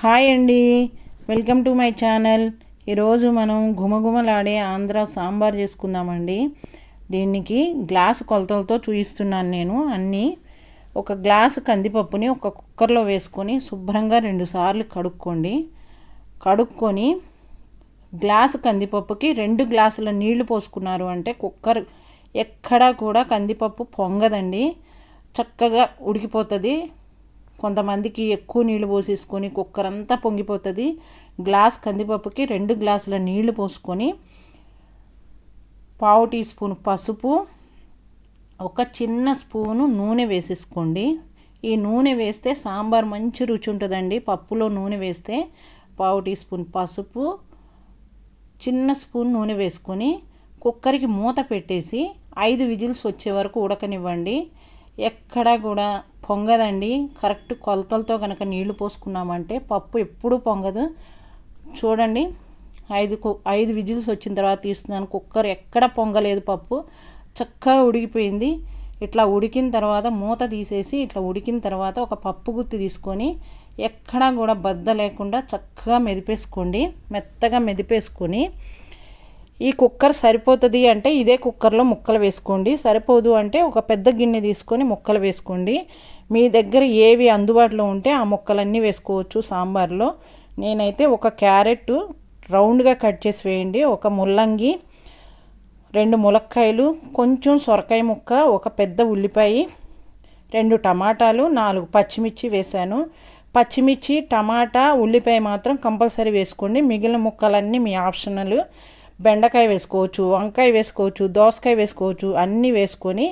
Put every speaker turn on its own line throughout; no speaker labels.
Hi అండి. Welcome to my channel. ఈరోజు మనం గుమగుమలాడే ఆంధ్ర సాంబార్ చేసుకుందామండి. దీనికి గ్లాసు కొలతలతో చూపిస్తున్నాను నేను. అన్నీ ఒక గ్లాసు కందిపప్పుని ఒక కుక్కర్లో వేసుకొని శుభ్రంగా రెండుసార్లు కడుక్కోండి. కడుక్కొని గ్లాసు కందిపప్పుకి రెండు గ్లాసుల నీళ్ళు పోసుకున్నారు అంటే కుక్కర్ ఎక్కడా కూడా కందిపప్పు పొంగదండి. చక్కగా ఉడికిపోతుంది. కొంతమందికి ఎక్కువ నీళ్ళు పోసేసుకొని కుక్కర్ అంతా పొంగిపోతుంది. గ్లాస్ కందిపప్పుకి రెండు గ్లాసుల నీళ్ళు పోసుకొని పావు టీ స్పూన్ పసుపు ఒక చిన్న స్పూను నూనె వేసేసుకోండి. ఈ నూనె వేస్తే సాంబార్ మంచి రుచి ఉంటుందండి. పప్పులో నూనె వేస్తే పావు టీ స్పూన్ పసుపు చిన్న స్పూన్ నూనె వేసుకొని కుక్కర్కి మూత పెట్టేసి ఐదు విజిల్స్ వచ్చే వరకు ఉడకనివ్వండి. ఎక్కడా కూడా పొంగదండి. కరెక్ట్ కొలతలతో కనుక నీళ్ళు పోసుకున్నామంటే పప్పు ఎప్పుడూ పొంగదు. చూడండి ఐదు ఐదు విజిల్స్ వచ్చిన తర్వాత తీస్తున్నాను. కుక్కర్ ఎక్కడ పొంగలేదు పప్పు. చక్కగా ఉడికిపోయింది. ఇట్లా ఉడికిన తర్వాత మూత తీసేసి ఇట్లా ఉడికిన తర్వాత ఒక పప్పు గుత్తి తీసుకొని ఎక్కడా కూడా బద్ద లేకుండా చక్కగా మెదిపేసుకోండి. మెత్తగా మెదిపేసుకొని ఈ కుక్కర్ సరిపోతుంది అంటే ఇదే కుక్కర్లో ముక్కలు వేసుకోండి. సరిపోదు అంటే ఒక పెద్ద గిన్నె తీసుకొని ముక్కలు వేసుకోండి. మీ దగ్గర ఏవి అందుబాటులో ఉంటే ఆ ముక్కలన్నీ వేసుకోవచ్చు సాంబార్లో. నేనైతే ఒక క్యారెట్ రౌండ్గా కట్ చేసి వేయండి. ఒక ముల్లంగి రెండు ములక్కాయలు కొంచెం సొరకాయ ముక్క ఒక పెద్ద ఉల్లిపాయ రెండు టమాటాలు నాలుగు పచ్చిమిర్చి వేశాను పచ్చిమిర్చి టమాటా ఉల్లిపాయ మాత్రం కంపల్సరీ వేసుకోండి. మిగిలిన ముక్కలన్నీ మీ ఆప్షనల్. బెండకాయ వేసుకోవచ్చు వంకాయ వేసుకోవచ్చు దోసకాయ వేసుకోవచ్చు అన్నీ వేసుకొని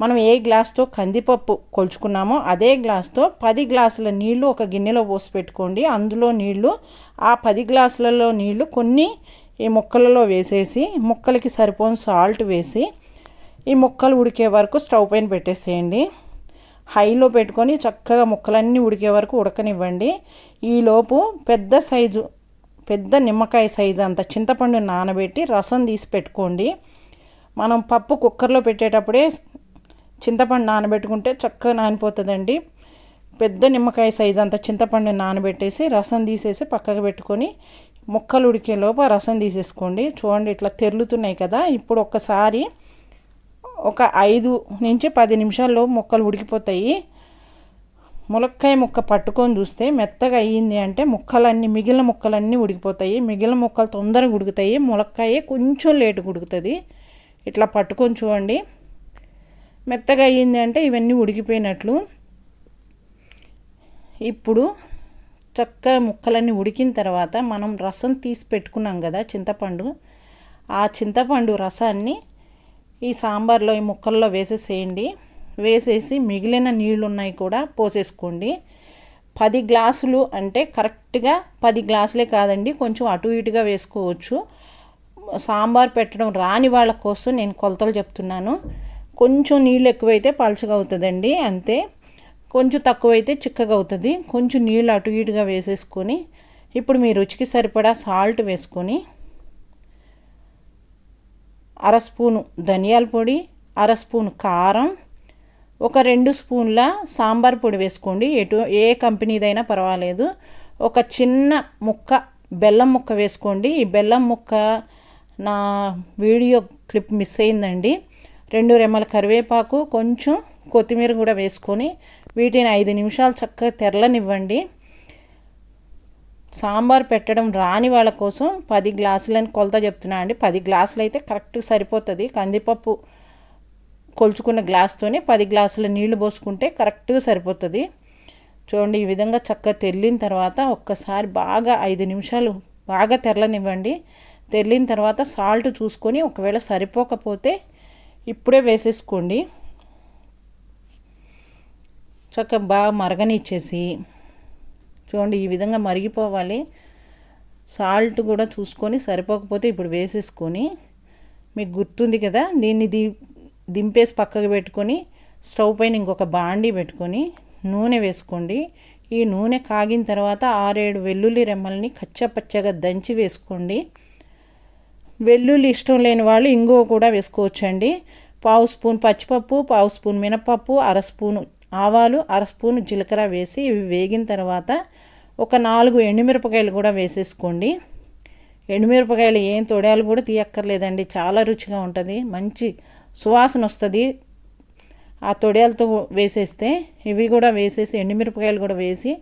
మనం ఏ గ్లాస్తో కందిపప్పు కొలుచుకున్నామో అదే గ్లాస్తో పది గ్లాసుల నీళ్ళు ఒక గిన్నెలో పోసి పెట్టుకోండి. అందులో నీళ్ళు ఆ పది గ్లాసులలో నీళ్ళు కొన్ని ఈ ముక్కలలో వేసేసి ముక్కలకి సరిపోని సాల్ట్ వేసి ఈ ముక్కలు ఉడికే వరకు స్టవ్ పైన పెట్టేసేయండి. హైలో పెట్టుకొని చక్కగా ముక్కలన్నీ ఉడికే వరకు ఉడకనివ్వండి. ఈలోపు పెద్ద సైజు పెద్ద నిమ్మకాయ సైజు అంత చింతపండు నానబెట్టి రసం తీసి పెట్టుకోండి. మనం పప్పు కుక్కర్లో పెట్టేటప్పుడే చింతపండు నానబెట్టుకుంటే చక్కగా నానిపోతుందండి. పెద్ద నిమ్మకాయ సైజు అంత చింతపండు నానబెట్టేసి రసం తీసేసి పక్కకు పెట్టుకొని ముక్కలు ఉడికేలోపు రసం తీసేసుకోండి. చూడండి ఇట్లా తెరులుతున్నాయి కదా. ఇప్పుడు ఒక్కసారి ఒక ఐదు నుంచి పది నిమిషాల్లో ముక్కలు ఉడికిపోతాయి. ములక్కాయ ముక్క పట్టుకొని చూస్తే మెత్తగా అయ్యింది అంటే ముక్కలన్నీ మిగిలిన ముక్కలన్నీ ఉడికిపోతాయి. మిగిలిన ముక్కలు తొందరగా ఉడుకుతాయి. ములక్కాయ కొంచెం లేటుగా ఉడుకుతుంది. ఇట్లా పట్టుకొని చూడండి. మెత్తగా అయ్యింది అంటే ఇవన్నీ ఉడికిపోయినట్లు. ఇప్పుడు చక్కగా ముక్కలన్నీ ఉడికిన తర్వాత మనం రసం తీసి పెట్టుకున్నాం కదా చింతపండు. ఆ చింతపండు రసాన్ని ఈ సాంబార్లో ఈ ముక్కల్లో వేసేసేయండి. వేసేసి మిగిలిన నీళ్ళు ఉన్నాయి కూడా పోసేసుకోండి. పది గ్లాసులు అంటే కరెక్ట్గా పది గ్లాసులే కాదండి కొంచెం అటు ఇటుగా వేసుకోవచ్చు. సాంబార్ పెట్టడం రాని వాళ్ళ కోసం నేను కొలతలు చెప్తున్నాను. కొంచెం నీళ్ళు ఎక్కువైతే పలచగా అవుతుందండి అంతే. కొంచెం తక్కువైతే చిక్కగా అవుతుంది. కొంచెం నీళ్ళు అటు ఇటుగా వేసేసుకొని ఇప్పుడు మీ రుచికి సరిపడా సాల్ట్ వేసుకొని అర స్పూను ధనియాల పొడి అర స్పూన్ కారం ఒక రెండు స్పూన్ల సాంబార్ పొడి వేసుకోండి. ఎటు ఏ కంపెనీదైనా పర్వాలేదు. ఒక చిన్న ముక్క బెల్లం ముక్క వేసుకోండి. ఈ బెల్లం ముక్క నా వీడియో క్లిప్ మిస్ అయిందండి. రెండు రెమ్మల కరివేపాకు కొంచెం కొత్తిమీర కూడా వేసుకొని వీటిని ఐదు నిమిషాలు చక్కగా తెరలనివ్వండి. సాంబార్ పెట్టడం రాని వాళ్ళ కోసం పది గ్లాసులని కొలత చెప్తున్నా అండి. పది గ్లాసులు అయితే కరెక్ట్గా సరిపోతుంది. కందిపప్పు కొలుచుకున్న గ్లాస్తోనే పది గ్లాసుల నీళ్ళు పోసుకుంటే కరెక్ట్గా సరిపోతుంది. చూడండి ఈ విధంగా చక్కగా తెల్లిన తర్వాత ఒక్కసారి బాగా ఐదు నిమిషాలు బాగా తెరలనివ్వండి. తెల్లిన తర్వాత సాల్ట్ చూసుకొని ఒకవేళ సరిపోకపోతే ఇప్పుడే వేసేసుకోండి. చక్కగా బాగా మరగనిచ్చేసి చూడండి ఈ విధంగా మరిగిపోవాలి. సాల్ట్ కూడా చూసుకొని సరిపోకపోతే ఇప్పుడు వేసేసుకొని మీకు గుర్తుంది కదా దీన్ని దీ దింపేసి పక్కకు పెట్టుకొని స్టవ్ పైన ఇంకొక బాండీ పెట్టుకొని నూనె వేసుకోండి. ఈ నూనె కాగిన తర్వాత ఆరేడు వెల్లుల్లి రెమ్మల్ని కచ్చపచ్చగా దంచి వేసుకోండి. వెల్లుల్లి ఇష్టం లేని వాళ్ళు ఇంగువ కూడా వేసుకోవచ్చండి. పావు స్పూన్ పచ్చిపప్పు పావు స్పూన్ మినపప్పు అర స్పూను ఆవాలు అర స్పూన్ జీలకర్ర వేసి ఇవి వేగిన తర్వాత ఒక నాలుగు ఎండుమిరపకాయలు కూడా వేసేసుకోండి. ఎండుమిరపకాయలు ఏం తొడాలు కూడా తీయక్కర్లేదండి. చాలా రుచిగా ఉంటుంది. మంచి సువాసన వస్తుంది. ఆ తొడియాలతో వేసేస్తే ఇవి కూడా వేసేసి ఎండుమిరపకాయలు కూడా వేసి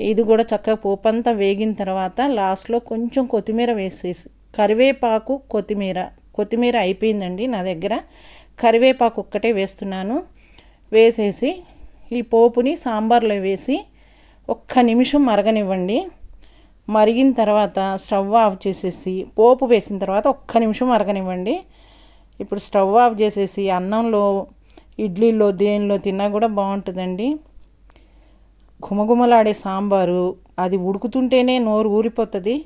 ఇది కూడా చక్కగా పోపంతా వేగిన తర్వాత లాస్ట్లో కొంచెం కొత్తిమీర వేసేసి కరివేపాకు కొత్తిమీర. కొత్తిమీర అయిపోయిందండి నా దగ్గర. కరివేపాకు ఒక్కటే వేస్తున్నాను. వేసేసి ఈ పోపుని సాంబార్లో వేసి ఒక్క నిమిషం మరగనివ్వండి. మరిగిన తర్వాత స్టవ్ ఆఫ్ చేసేసి పోపు వేసిన తర్వాత ఒక్క నిమిషం మరగనివ్వండి. ఇప్పుడు స్టవ్ ఆఫ్ చేసేసి అన్నంలో ఇడ్లీలో దేనిలో తిన్నా కూడా బాగుంటుందండి. ఘుమఘుమలాడే సాంబారు అది ఉడుకుతుంటేనే నోరు ఊరిపోతుంది.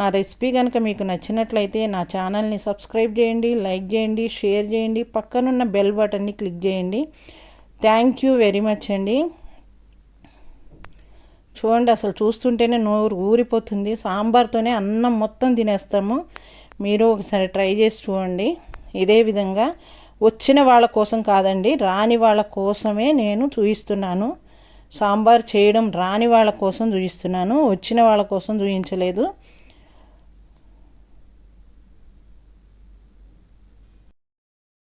నా రెసిపీ కనుక మీకు నచ్చినట్లయితే నా ఛానల్ని సబ్స్క్రైబ్ చేయండి లైక్ చేయండి షేర్ చేయండి పక్కనున్న బెల్ బటన్ని క్లిక్ చేయండి. థ్యాంక్ యూ వెరీ మచ్ అండి. చూడండి అసలు చూస్తుంటేనే నోరు ఊరిపోతుంది. సాంబార్తోనే అన్నం మొత్తం తినేస్తాము. మీరు ఒకసారి ట్రై చేసి చూడండి. ఇదే విధంగా వచ్చిన వాళ్ళ కోసం కాదండి రాని వాళ్ళ కోసమే నేను చూపిస్తున్నాను సాంబార్ చేయడం రాని వాళ్ళ కోసం చూపిస్తున్నాను వచ్చిన వాళ్ళ కోసం చూపించలేదు